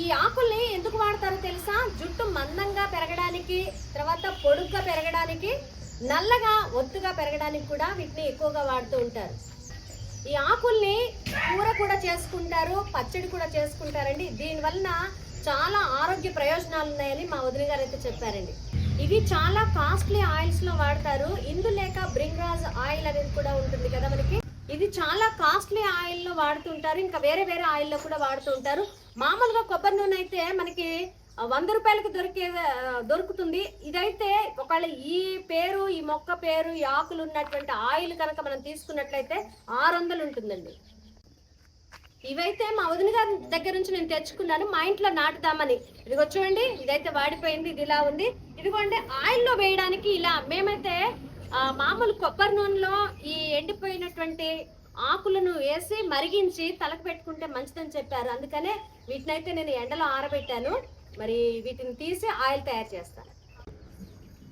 ఈ ఆకుల్ని ఎందుకు వాడతారో తెలుసా? జుట్టు మందంగా పెరగడానికి తర్వాత పొడుగ్గా పెరగడానికి నల్లగా ఒత్తుగా పెరగడానికి కూడా వీటిని ఎక్కువగా వాడుతూ ఉంటారు. ఈ ఆకుల్ని కూర కూడా చేసుకుంటారు పచ్చడి కూడా చేసుకుంటారండి. దీనివలన చాలా ఆరోగ్య ప్రయోజనాలు ఉన్నాయని మా వదిన గారు అయితే చెప్పారండి. ఇవి చాలా కాస్ట్లీ ఆయిల్స్లో వాడతారు. ఇందులేక బ్రింగ్రాజ్ ఆయిల్ అనేది కూడా ఉంటుంది కదా మనకి. ఇది చాలా కాస్ట్లీ ఆయిల్లో వాడుతుంటారు ఇంకా వేరే వేరే ఆయిల్లో కూడా కూడా వాడుతుంటారు మామూలుగా కొబ్బరి నూనె అయితే మనకి వంద రూపాయలకు దొరికే దొరుకుతుంది. ఇదైతే ఒకవేళ ఈ పేరు ఈ మొక్క పేరు ఈ ఆకులు ఉన్నటువంటి ఆయిల్ కనుక మనం తీసుకున్నట్లయితే ఆరు వందలు ఉంటుందండి. ఇవైతే మా వదిన గారి దగ్గర నుంచి నేను తెచ్చుకున్నాను. మా ఇంట్లో నాటుదామని. ఇదిగో చూడండి ఇదైతే వాడిపోయింది ఇది ఇలా ఉంది. ఇదిగోండి ఆయిల్లో వేయడానికి ఇలా మేమైతే మామూలు కొబ్బరి నూనెలో ఈ ఎండిపోయినటువంటి ఆకులను వేసి మరిగించి తలకు పెట్టుకుంటే మంచిదని చెప్పారు. అందుకనే వీటినైతే నేను ఎండలో ఆరబెట్టాను. మరి వీటిని తీసి ఆయిల్ తయారు చేస్తాను.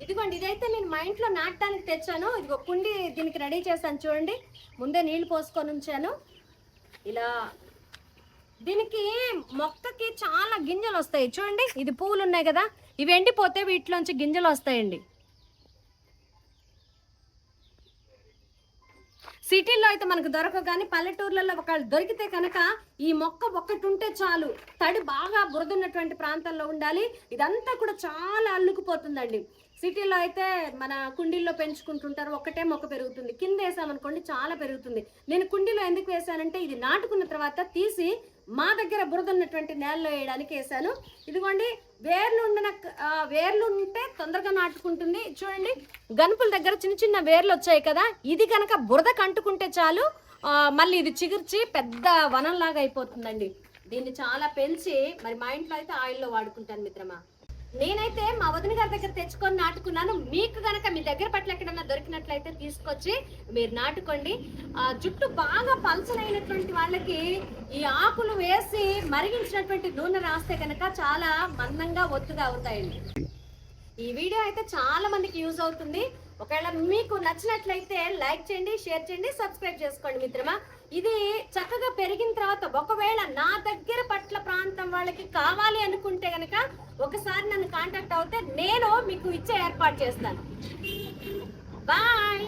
ఇదిగోండి ఇదైతే నేను మా ఇంట్లో నాటడానికి తెచ్చాను. ఇదిగో కుండి దీనికి రెడీ చేశాను చూడండి. ముందే నీళ్ళు పోసుకొని ఉంచాను. ఇలా దీనికి మొక్కకి చాలా గింజలు వస్తాయి. చూడండి ఇది పువ్వులు ఉన్నాయి కదా ఇవి ఎండిపోతే వీటిలోంచి గింజలు వస్తాయండి. సిటీల్లో అయితే మనకు దొరకవు కానీ పల్లెటూర్లలో ఒకవేళ దొరికితే కనుక ఈ మొక్క ఒక్కటి ఉంటే చాలు. తడి బాగా బురదున్నటువంటి ప్రాంతాల్లో ఉండాలి. ఇదంతా కూడా చాలా అల్లుకుపోతుందండి. సిటీలో అయితే మన కుండీల్లో పెంచుకుంటుంటారు. ఒక్కటే మొక్క పెరుగుతుంది. కింద వేసామనుకోండి చాలా పెరుగుతుంది. నేను కుండీలో ఎందుకు వేసానంటే ఇది నాటుకున్న తర్వాత తీసి మా దగ్గర బురద ఉన్నటువంటి నేలలో వేయడానికి వేసాను ఇదిగోండి వేర్లు ఉన్న వేర్లు ఉంటే తొందరగా నాటుకుంటుంది. చూడండి గనుపుల దగ్గర చిన్న చిన్న వేర్లు వచ్చాయి కదా ఇది కనుక బురద కంటుకుంటే చాలు మళ్ళీ ఇది చిగుర్చి పెద్ద వనంలాగా అయిపోతుందండి. దీన్ని చాలా పెంచి మరి మా ఇంట్లో అయితే ఆయిల్లో వాడుకుంటాను మిత్రమా. నేనైతే మా వదిన గారి దగ్గర తెచ్చుకొని నాటుకున్నాను. మీకు కనుక మీ దగ్గర పట్ల ఎక్కడన్నా దొరికినట్లయితే తీసుకొచ్చి మీరు నాటుకోండి. జుట్టు బాగా పలచనైనటువంటి వాళ్ళకి ఈ ఆకులు వేసి మరిగించినటువంటి నూనె రాస్తే కనుక చాలా మందంగా ఒత్తుగా అవుతాయండి. ఈ వీడియో అయితే చాలా మందికి యూజ్ అవుతుంది. ఒకవేళ మీకు నచ్చినట్లయితే లైక్ చేయండి షేర్ చేయండి సబ్స్క్రైబ్ చేసుకోండి మిత్రమా. ఇది చక్కగా పెరిగిన తర్వాత ఒకవేళ నా దగ్గర పట్ల ప్రాంతం వాళ్ళకి కావాలి అనుకుంటే గనక ఒకసారి నన్ను కాంటాక్ట్ అవుతే నేను మీకు ఇచ్చే ఏర్పాటు చేస్తాను. బాయ్